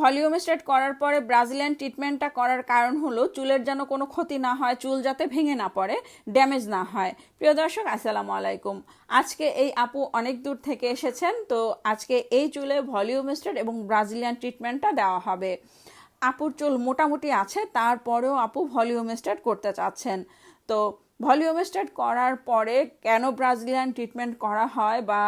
Volume straight করার পরে Brazilian ট্রিটমেন্টটা করার কারণ হলো চুলের যেন কোনো ক্ষতি না হয়, চুল যাতে ভেঙে না পড়ে, ড্যামেজ না হয়। প্রিয় দর্শক, আসসালামু আলাইকুম। আজকে এই আপু অনেক দূর থেকে এসেছেন, তো আজকে এই চুলে ভলিউম স্ট্রেট এবং ব্রাজিলিয়ান ট্রিটমেন্টটা দেওয়া হবে। আপুর চুল মোটামুটি আছে, তারপরেও আপু ভলিউম স্টার্ট করতে চাচ্ছেন। তো ভলিউম স্টার্ট করার পরে কেন ব্রাজিলিয়ান ট্রিটমেন্ট করা হয় বা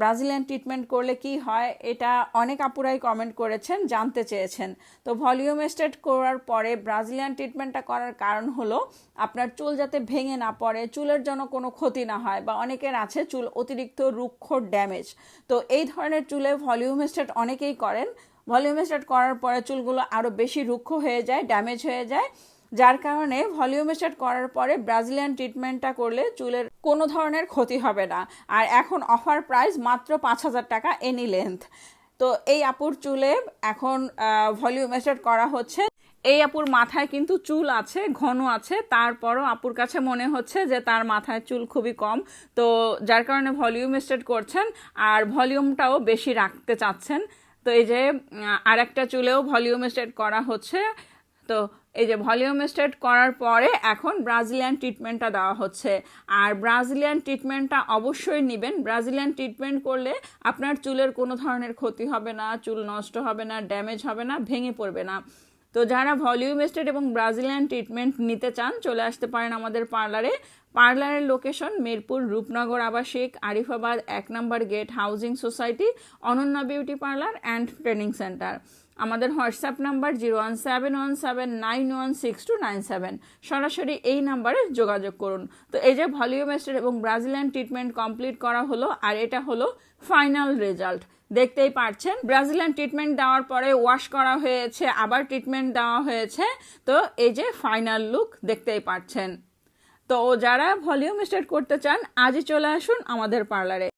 ব্রাজিলিয়ান ট্রিটমেন্ট করলে কি হয়, এটা অনেক আপুরাই কমেন্ট করেছেন, জানতে চেয়েছেন। তো ভলিউম স্টার্ট করার পরে ব্রাজিলিয়ান ট্রিটমেন্টটা করার কারণ হলো, আপনার চুল যাতে ভেঙে না পড়ে, চুলের জন্য কোনো ক্ষতি না হয় বা অনেকের আছে চুল অতিরিক্ত রুক্ষ ড্যামেজ। তো এই ধরনের চুলে ভলিউম স্টার্ট অনেকেই করেন। ভলিউম স্টার্ট করার পরে চুলগুলো আরও বেশি রুক্ষ হয়ে যায়, ড্যামেজ হয়ে যায়। যার কারণে ভলিউম স্টার্ট করার পরে ব্রাজিলিয়ান ট্রিটমেন্টটা করলে চুলের কোনো ধরনের ক্ষতি হবে না। আর এখন অফার প্রাইস মাত্র পাঁচ হাজার টাকা এনি লেন্থ তো এই আপুর চুলে এখন ভলিউম স্টার্ট করা হচ্ছে। এই আপুর মাথায় কিন্তু চুল আছে, ঘন আছে। তারপরও আপুর কাছে মনে হচ্ছে যে তার মাথায় চুল খুবই কম। তো যার কারণে ভলিউম স্টার্ট করছেন আর ভলিউমটাও বেশি রাখতে চাচ্ছেন। তো এই যে আর একটা চুলেও ভলিউম স্টেট করা হচ্ছে। তো এই যে ভলিউম স্টেট করার পরে এখন ব্রাজিলিয়ান ট্রিটমেন্টটা দেওয়া হচ্ছে। আর ব্রাজিলিয়ান ট্রিটমেন্টটা অবশ্যই নেবেন। ব্রাজিলিয়ান ট্রিটমেন্ট করলে আপনার চুলের কোনো ধরনের ক্ষতি হবে না, চুল নষ্ট হবে না, ড্যামেজ হবে না, ভেঙে পড়বে না। তো যারা ভলিউম স্টেট এবং ব্রাজিলিয়ান ট্রিটমেন্ট নিতে চান, চলে আসতে পারেন আমাদের পার্লারে। পার্লারের লোকেশন মিরপুর রূপনগর আবাসিক, আরিফাবাদ এক নম্বর gate, housing society, Ananya beauty parlour and training centre. আমাদের WhatsApp number zero one seven one seven nine one six two nine seven. সরাসরি এই নাম্বারে যোগাযোগ করুন। তো এই যে ভলিউম স্টেট এবং ব্রাজিলিয়ান ট্রিটমেন্ট কমপ্লিট করা হলো, আর এটা হলো ফাইনাল রেজাল্ট। দেখতেই পাচ্ছেন ব্রাজিলিয়ান ট্রিটমেন্ট দেওয়ার পরে ওয়াশ করা হয়েছে, আবার ট্রিটমেন্ট দেওয়া হয়েছে। তো এই যে ফাইনাল লুক, দেখতেই পাচ্ছেন তো যারা ভলিউম স্টার্ট করতে চান আজই চলে আসুন আমাদের পার্লারে।